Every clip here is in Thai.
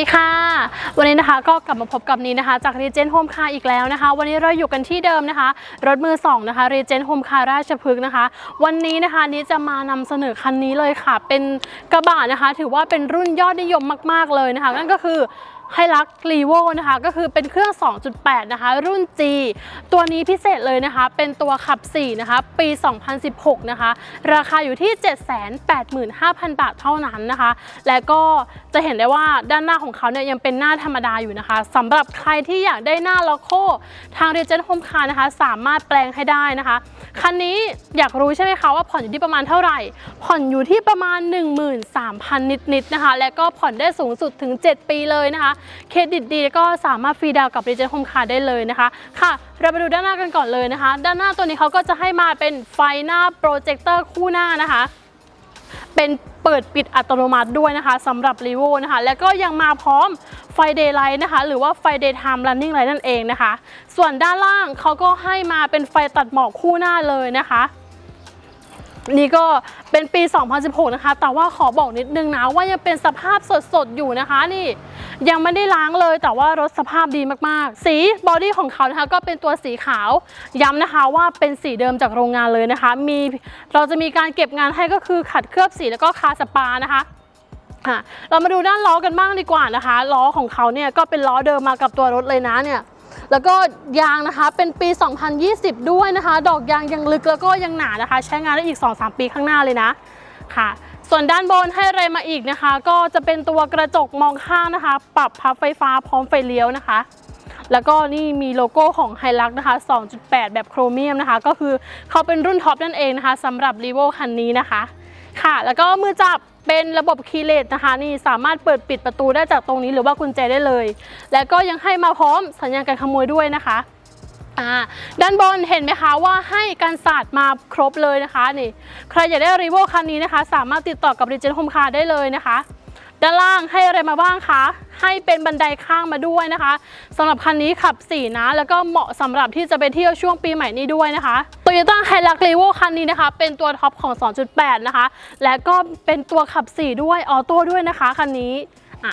วัสดีค่ะ วันนี้นะคะก็กลับมาพบกับนี้นะคะ จาก Regent Home Car อีกแล้วนะคะ วันนี้เราอยู่กันที่เดิมนะคะ รถมือ 2 นะคะ Regent Home Car ราชพฤกษ์นะคะ วันนี้นะคะนี้จะมานำเสนอคันนี้เลยค่ะ เป็นกระบะนะคะ ถือว่าเป็นรุ่นยอดนิยมมาก ๆเลยนะคะ นั่นก็คือ ไฮลักรีโวนะคะก็คือเป็นเครื่อง 2.8 นะคะ รุ่น G ตัวนี้พิเศษเลยนะคะ เป็นตัวขับ 4 นะคะ ปี 2016 นะคะ ราคาอยู่ที่ 785,000 บาทเท่านั้นนะคะ และก็จะเห็นได้ว่าด้านหน้าของเขาเนี่ยยังเป็นหน้าธรรมดาอยู่นะคะสำหรับใครที่อยากได้หน้าล็อกโคทาง Regent Home Car นะคะ สามารถแปลงให้ได้นะคะ คันนี้อยากรู้ใช่ไหมคะว่าผ่อนอยู่ที่ประมาณเท่าไหร่ ผ่อนอยู่ที่ประมาณ 13,000 นิดๆนะคะ และก็ผ่อนได้สูงสุดถึง 7 ปีเลยนะคะเครดิตดีก็สามารถฟรีดาวกับ Regent Home Car ได้เลยนะคะ ค่ะ เราไปดูด้านหน้ากันก่อนเลยนะคะ ด้านหน้าตัวนี้เขาก็จะให้มาเป็นไฟหน้าโปรเจคเตอร์คู่หน้านะคะ เป็นเปิดปิดอัตโนมัติด้วยนะคะสำหรับ r e v o นะคะ แล้วก็ยังมาพร้อมไฟ Daylight นะคะ หรือว่าไฟ Daytime Running Light นั่นเองนะคะ ส่วนด้านล่างเขาก็ให้มาเป็นไฟตัดหมอกคู่หน้าเลยนะคะ นี่ก็เป็นปี 2016 นะคะ แต่ว่าขอบอกนิดนึงนะว่ายังเป็นสภาพสดๆ อยู่นะคะนี่ ยังไม่ได้ล้างเลยแต่ว่ารถสภาพดีมากๆ สีบอดี้ของเขานะคะก็เป็นตัวสีขาว ย้ำนะคะว่าเป็นสีเดิมจากโรงงานเลยนะคะ มีเราจะมีการเก็บงานให้ก็คือขัดเคลือบสีแล้วก็คาสปานะคะอะเรามาดูด้านล้อกันบ้างดีกว่านะคะ ล้อของเขาเนี่ยก็เป็นล้อเดิมมากับตัวรถเลยนะเนี่ย แล้วก็ยางนะคะเป็นปี 2020 ด้วยนะคะ ดอกยางยังลึกแล้วก็ยังหนานะคะ ใช้งานได้อีก 2-3 ปีข้างหน้าเลยนะค่ะ ส่วนด้านบนให้อะไรมาอีกนะคะ ก็จะเป็นตัวกระจกมองข้างนะคะ ปรับพับไฟฟ้าพร้อมไฟเลี้ยวนะคะแล้วก็นี่มีโลโก้ของไฮลักนะคะ 2.8 แบบโครเมียมนะคะ ก็คือเขาเป็นรุ่นท็อปนั่นเองนะคะสำหรับ r e v o คันนี้นะคะ ค่ะ แล้วก็มือจับ เป็นระบบคีย์เลสนะคะนี่สามารถเปิดปิดประตูได้จากตรงนี้หรือว่ากุญแจได้เลย และก็ยังให้มาพร้อมสัญญาณการขโมยด้วยนะคะด้านบนเห็นไหมคะว่าให้การสาดมาครบเลยนะคะนี่ใครอยากได้รีโวคันนี้นะคะ สามารถติดต่อกับรีเจนท์โฮมคาร์ได้เลยนะคะ ด้านล่างให้อะไรมาบ้างคะ ให้เป็นบันไดข้างมาด้วยนะคะสำหรับคันนี้ขับ4นะ แล้วก็เหมาะสำหรับที่จะไปเที่ยวช่วงปีใหม่นี้ด้วยนะคะ Toyota Hilux Revo คันนี้นะคะ เป็นตัวท็อปของ 2.8 นะคะ และก็เป็นตัวขับ 4 ด้วยออโต้ด้วยนะคะคันนี้อะ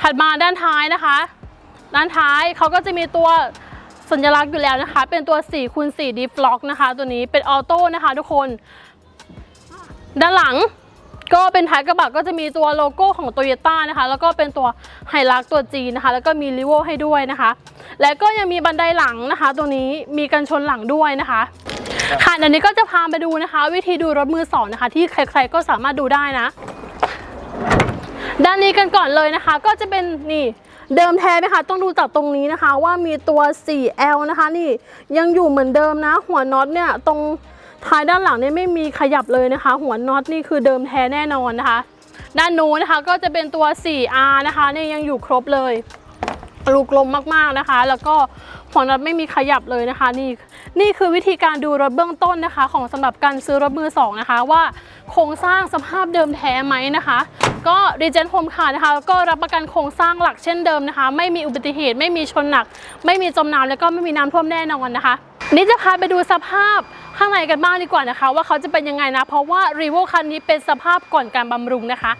ถัดมาด้านท้ายนะคะ ด้านท้ายเขาก็จะมีตัวสัญลักษณ์อยู่แล้วนะคะ เป็นตัว4คูณ4 Deep Lock นะคะ ตัวนี้เป็นออโต้นะคะทุกคน ด้านหลัง ก็เป็นท้ายกระบะก็จะมีตัวโลโก้ของ t o y ยต้นะคะ แล้วก็เป็นตัวไฮลักตัว G นะคะ แล้วก็มีริโวให้ด้วยนะคะ และก็ยังมีบันไดหลังนะคะ ตัวนี้มีกันชนหลังด้วยนะคะ ค่ะเดี๋ยวนี้ก็จะพาไปดูนะคะ วิธีดูรถมือสองนะคะ ที่ใครๆก็สามารถดูได้นะ ด้านนี้กันก่อนเลยนะคะ ก็จะเป็นนี่เดิมแท้ไหมคะต้องดูจากตรงนี้นะคะ ว่ามีตัว 4L นะคะ นี่ยังอยู่เหมือนเดิมนะ หัวน็อตเนี่ยตรง ท้ายด้านหลังเนี่ยไม่มีขยับเลยนะคะ หัวน็อตนี่คือเดิมแท้แน่นอนนะคะ ด้านนู้นนะคะก็จะเป็นตัว 4R นะคะเนี่ยยังอยู่ครบเลยลูกลมมากๆนะคะ แล้วก็หัวน็อตไม่มีขยับเลยนะคะ นี่นี่คือวิธีการดูรถเบื้องต้นนะคะ ของสำหรับการซื้อรถมือสองนะคะ ว่าโครงสร้างสภาพเดิมแท้ไหมนะคะ ก็ Regent Home Car นะคะก็รับประกันโครงสร้างหลักเช่นเดิมนะคะ ไม่มีอุบัติเหตุไม่มีชนหนัก ไม่มีจมน้ำแล้วก็ไม่มีน้ำท่วมแน่นอนนะคะ นี่จะพาไปดูสภาพข้างในกันบ้างดีกว่านะคะ ว่าเขาจะเป็นยังไงนะ เพราะว่า r e v o คันนี้เป็นสภาพก่อนการบำรุงนะคะ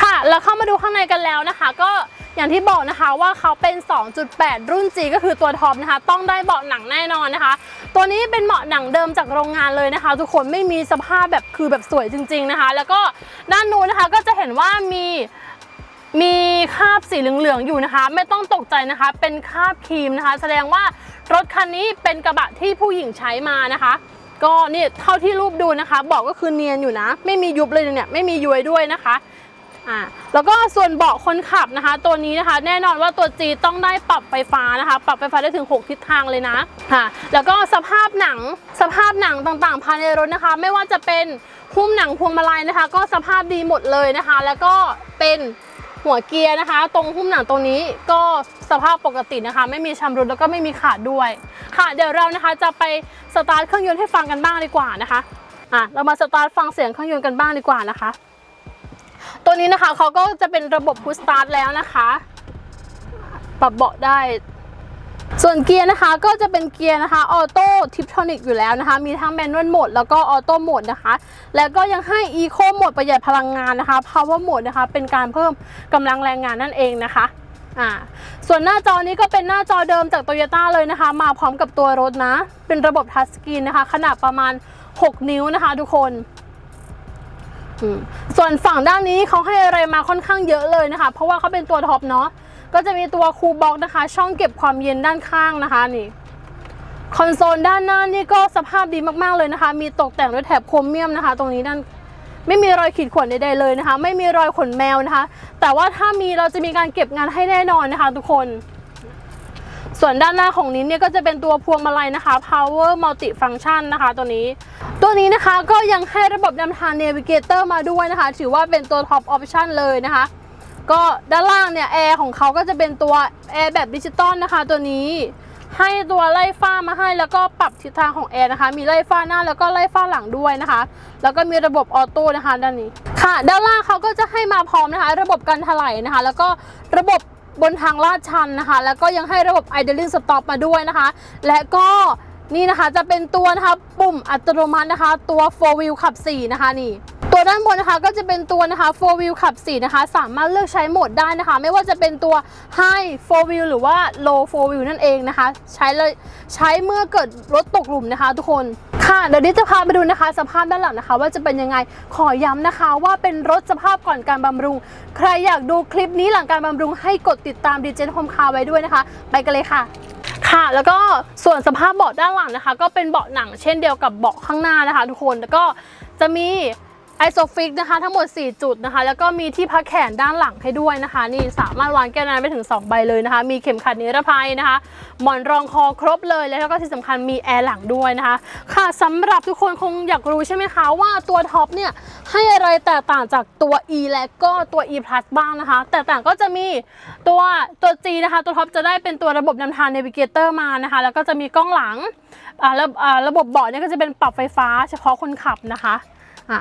ค่ะแล้วเข้ามาดูข้างในกันแล้วนะคะ ก็อย่างที่บอกนะคะว่าเขาเป็น 2.8 รุ่น G ก็คือตัวท็อปนะคะ ต้องได้เบาะหนังแน่นอนนะคะ ตัวนี้เป็นเบาะหนังเดิมจากโรงงานเลยนะคะ ทุกคนไม่มีสภาพแบบคือแบบสวยจริง ๆนะคะ แล้วก็ด้านนู้นนะคะก็จะเห็นว่ามีมีคราบสีเหลืองๆอยู่นะคะ ไม่ต้องตกใจนะคะ เป็นคราบครีมนะคะ แสดงว่า รถคันนี้เป็นกระบะที่ผู้หญิงใช้มานะคะ ก็นี่เท่าที่รูปดูนะคะ บอกก็คือเนียนอยู่นะ ไม่มียุบเลยเนี่ยไม่มีย้วยด้วยนะคะอ่าแล้วก็ส่วนเบาะคนขับนะคะ ตัวนี้นะคะ แน่นอนว่าตัว G ต้องได้ปรับไฟฟ้านะคะ ปรับไฟฟ้าได้ถึง 6 ทิศทางเลยนะค่ะแล้วก็สภาพหนังสภาพหนังต่างๆ ภายในรถนะคะ ไม่ว่าจะเป็นหุ้มหนังพวงมาลัยนะคะ ก็สภาพดีหมดเลยนะคะ แล้วก็เป็น หัวเกียร์นะคะ ตรงหุ้มหนังตรงนี้ก็สภาพปกตินะคะ ไม่มีชำรุดแล้วก็ไม่มีขาดด้วย ค่ะเดี๋ยวเรานะคะจะไปสตาร์ทเครื่องยนต์ให้ฟังกันบ้างดีกว่านะคะอะเรามาสตาร์ทฟังเสียงเครื่องยนต์กันบ้างดีกว่านะคะ ตัวนี้นะคะเขาก็จะเป็นระบบพุชสตาร์ทแล้วนะคะ ปรับเบาะได้ ส่วนเกียร์นะคะก็จะเป็นเกียร์นะคะออโต้ทิปทอนิกอยู่แล้วนะคะ มีทั้งแมนนวลโหมดแล้วก็ออโต้โหมดนะคะ แล้วก็ยังให้อีโคโหมดประหยัดพลังงานนะคะ Power Mode นะคะ เป็นการเพิ่มกำลังแรงงานนั่นเองนะคะอ่าส่วนหน้าจอนี้ก็เป็นหน้าจอเดิมจาก Toyota เลยนะคะ มาพร้อมกับตัวรถนะ เป็นระบบทัชสกรีนนะคะ ขนาดประมาณ 6 นิ้วนะคะ ทุกคนส่วนฝั่งด้านนี้เขาให้อะไรมาค่อนข้างเยอะเลยนะคะ เพราะว่าเขาเป็นตัวท็อปเนาะ ก็จะมีตัวคูลบ็อกนะคะ ช่องเก็บความเย็นด้านข้างนะคะนี่คอนโซลด้านหน้านี่ก็สภาพดีมากๆเลยนะคะ มีตกแต่งด้วยแถบโครเมียมนะคะ ตรงนี้ด้านไม่มีรอยขีดข่วนใดๆเลยนะคะ ไม่มีรอยขนแมวนะคะ แต่ว่าถ้ามีเราจะมีการเก็บงานให้แน่นอนนะคะ ทุกคน ส่วนด้านหน้าของนี้เนี่ยก็จะเป็นตัวพวงมาลัยนะคะ power multi function นะคะตัวนี้ ตัวนี้นะคะก็ยังให้ระบบนำทาง navigator มาด้วยนะคะ ถือว่าเป็นตัว top option เลยนะคะ ก็ด้านล่างเนี่ยแอร์ของเขาก็จะเป็นตัวแอร์แบบดิจิตอลนะคะตัวนี้ให้ตัวไล่ฟ้ามาให้แล้วก็ปรับทิศทางของแอร์นะคะ มีไล่ฟ้าหน้าแล้วก็ไล่ฟ้าหลังด้วยนะคะ แล้วก็มีระบบออโต้นะคะด้านนี้ค่ะ ด้านล่างเขาก็จะให้มาพร้อมนะคะ ระบบการถลายนะคะ แล้วก็ระบบบนทางลาดชันนะคะ แล้วก็ยังให้ระบบ idling stop มาด้วยนะคะ และก็นี่นะคะจะเป็นตัวนะคะปุ่มอัตโนมัตินะคะ ตัว4 wheel ขับ4นะคะนี่ ตัวด้านบนนะคะก็จะเป็นตัวนะคะ4 wheel ขับ4นะคะ สามารถเลือกใช้โหมดได้นะคะ ไม่ว่าจะเป็นตัว high 4 wheel หรือว่า low 4 wheel นั่นเองนะคะ ใช้เลยใช้เมื่อเกิดรถตกหลุมนะคะทุกคนค่ะเดี๋ยวนี้จะพาไปดูนะคะ สภาพด้านหลังนะคะ ว่าจะเป็นยังไงขอย้ำนะคะ ว่าเป็นรถสภาพก่อนการบำรุง ใครอยากดูคลิปนี้หลังการบำรุงให้กดติดตามดีเจนโฮมคาไว้ด้วยนะคะ ไปกันเลยค่ะค่ะแล้วก็ส่วนสภาพเบาะด้านหลังนะคะ ก็เป็นเบาะหนังเช่นเดียวกับเบาะข้างหน้านะคะ ทุกคนแล้วก็จะมี ไอโซฟิกนะคะทั้งหมด 4 จุดนะคะ แล้วก็มีที่พักแขนด้านหลังให้ด้วยนะคะ นี่สามารถวางแก้วน้ำไปถึง 2 ใบเลยนะคะ มีเข็มขัดนิรภัยนะคะ หมอนรองคอครบเลยแล้วก็ที่สำคัญมีแอร์หลังด้วยนะคะ ค่ะสำหรับทุกคนคงอยากรู้ใช่ไหมคะ ว่าตัวท็อปเนี่ย ให้อะไรแตกต่างจากตัว E และก็ตัว E Plus บ้างนะคะ แตกต่างก็จะมีตัวตัว G นะคะ ตัวท็อปจะได้เป็นตัวระบบนำทาง Navigator มานะคะ แล้วก็จะมีกล้องหลังอ่าระบบเบาะเนี่ยก็จะเป็นปรับไฟฟ้าเฉพาะคนขับนะคะอ่า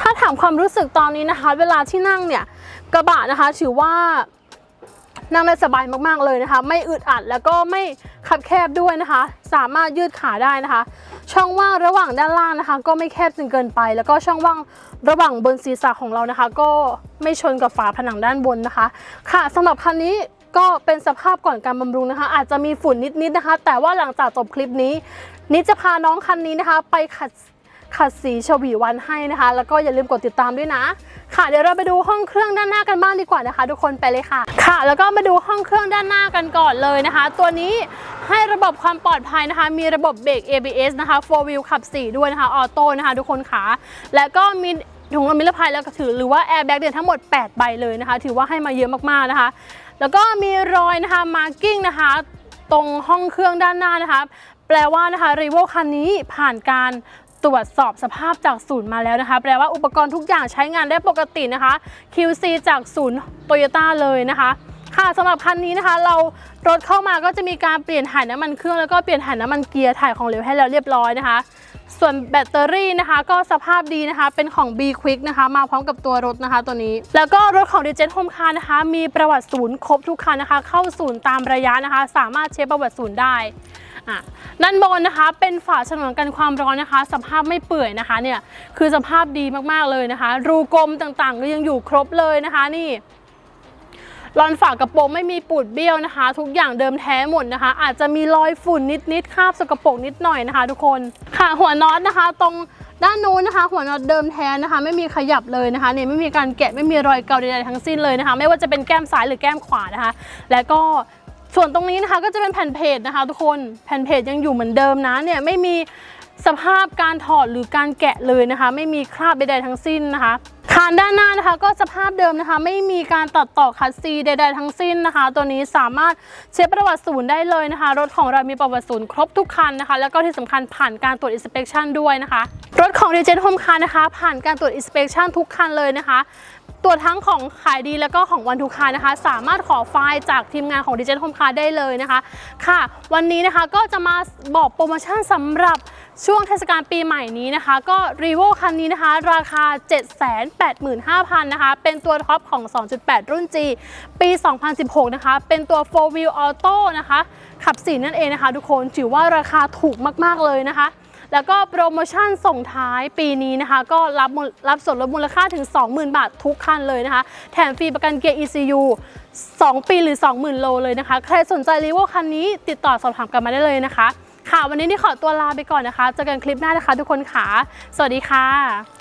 ถ้าถามความรู้สึกตอนนี้นะคะ เวลาที่นั่งเนี่ยกระบะนะคะถือว่านั่งได้สบายมากๆเลยนะคะ ไม่อึดอัดแล้วก็ไม่คับแคบด้วยนะคะ สามารถยืดขาได้นะคะ ช่องว่างระหว่างด้านล่างนะคะ ก็ไม่แคบจนเกินไป แล้วก็ช่องว่างระหว่างบนศีรษะของเรานะคะ ก็ไม่ชนกับฝาผนังด้านบนนะคะ ค่ะสำหรับคันนี้ก็เป็นสภาพก่อนการบำรุงนะคะ อาจจะมีฝุ่นนิดๆนะคะ แต่ว่าหลังจากจบคลิปนี้ นิดจะพาน้องคันนี้นะคะ ไปขัด ขัดสีฉวีวันให้นะคะ แล้วก็อย่าลืมกดติดตามด้วยนะ ค่ะเดี๋ยวเราไปดูห้องเครื่องด้านหน้ากันบ้างดีกว่านะคะ ทุกคนไปเลยค่ะ ค่ะแล้วก็มาดูห้องเครื่องด้านหน้ากันก่อนเลยนะคะ ตัวนี้ให้ระบบความปลอดภัยนะคะ มีระบบเบรก ABS นะคะ 4 wheel ขับ 4 ด้วยนะคะออโต้นะคะ ทุกคนค่ะและก็มีถุงลมนิรภัยแล้วก็ถือหรือว่าแอร์แบ็กเดี่ยทั้งหมด 8 ใบเลยนะคะ ถือว่าให้มาเยอะมากๆนะคะ แล้วก็มีรอยนะคะมาร์กิ้งนะคะ ตรงห้องเครื่องด้านหน้านะคะ แปลว่านะคะรีโวคันนี้ผ่านการ ตรวจสอบสภาพจากศูนย์มาแล้วนะคะ แปลว่าอุปกรณ์ทุกอย่างใช้งานได้ปกตินะคะ QC จากศูนย์โตโยต้าเลยนะคะค่ะสำหรับคันนี้นะคะ เรารถเข้ามาก็จะมีการเปลี่ยนถ่ายน้ำมันเครื่องแล้วก็เปลี่ยนถ่ายน้ำมันเกียร์ถ่ายของเหลวให้แล้วเรียบร้อยนะคะ ส่วนแบตเตอรี่นะคะ ก็สภาพดีนะคะ เป็นของ B Quick นะคะ มาพร้อมกับตัวรถนะคะตัวนี้ แล้วก็รถของ d j e t Home Car นะคะ มีประวัติศูนย์ครบทุกคันนะคะ เข้าศูนย์ตามระยะนะคะ สามารถเช็คประวัติศูนย์ได้ อะด้านบนนะคะ เป็นฝาฉนวนกันความร้อนนะคะ สภาพไม่เปื่อยนะคะเนี่ยคือสภาพดีมากๆเลยนะคะ รูกลมต่างๆ ก็ยังอยู่ครบเลยนะคะนี่รอนฝากระโปรงไม่มีปูดเบี้ยวนะคะ ทุกอย่างเดิมแท้หมดนะคะ อาจจะมีรอยฝุ่นนิดๆคราบสกปรกนิดหน่อยนะคะ ทุกคนค่ะหัวน็อตนะคะ ตรงด้านนู้นนะคะ หัวน็อตเดิมแท้นะคะ ไม่มีขยับเลยนะคะเนี่ยไม่มีการแกะไม่มีรอยเกาใดๆทั้งสิ้นเลยนะคะ ไม่ว่าจะเป็นแก้มซ้ายหรือแก้มขวานะคะ และก็ ส่วนตรงนี้นะคะก็จะเป็นแผ่นเพจนะคะ ทุกคนแผ่นเพจยังอยู่เหมือนเดิมนะเนี่ยไม่มีสภาพการถอดหรือการแกะเลยนะคะ ไม่มีคราบใดๆทั้งสิ้นนะคะคานด้านหน้านะคะก็สภาพเดิมนะคะ ไม่มีการตัดต่อคัสซีใด ๆ ทั้งสิ้นนะคะ ตัวนี้สามารถเช็คประวัติศูนย์ได้เลยนะคะ รถของเรามีประวัติศูนย์ครบทุกคันนะคะ แล้วก็ที่สำคัญผ่านการตรวจ inspection ด้วยนะคะ รถของ d j Home Car นะคะ ผ่านการตรวจ inspection ทุกคันเลยนะคะ ตัวทั้งของขายดีแล้วก็ของวันทุกคานะคะ สามารถขอไฟล์จากทีมงานของ d j Home Car ได้เลยนะคะค่ะ วันนี้นะคะก็จะมาบอกโปรโมชั่นสำหรับช่วงเทศกาลปีใหม่นี้นะคะ ก็รีโวคันนี้นะคะ ราคา 785,000นะคะเป็นตัวท็อปของ 2.8 รุ่น G ปี 2016 นะคะ เป็นตัว 4 wheel auto นะคะ ขับ 4 นั่นเองนะคะ ทุกคนถือว่าราคาถูกมาก ๆ เลยนะคะ แล้วก็โปรโมชั่นส่งท้ายปีนี้นะคะ ก็รับรับส่วนลดมูลค่าถึง 20,000 บาททุกคันเลยนะคะ แถมฟรีประกันเกียร์ ECU 2 ปีหรือ 20,000 โลเลยนะคะ ใครสนใจรีโวคันนี้ติดต่อสอบถามกันมาได้เลยนะคะ ค่ะวันนี้นี่ขอตัวลาไปก่อนนะคะเจอกันคลิปหน้านะคะ ทุกคนค่ะ สวัสดีค่ะ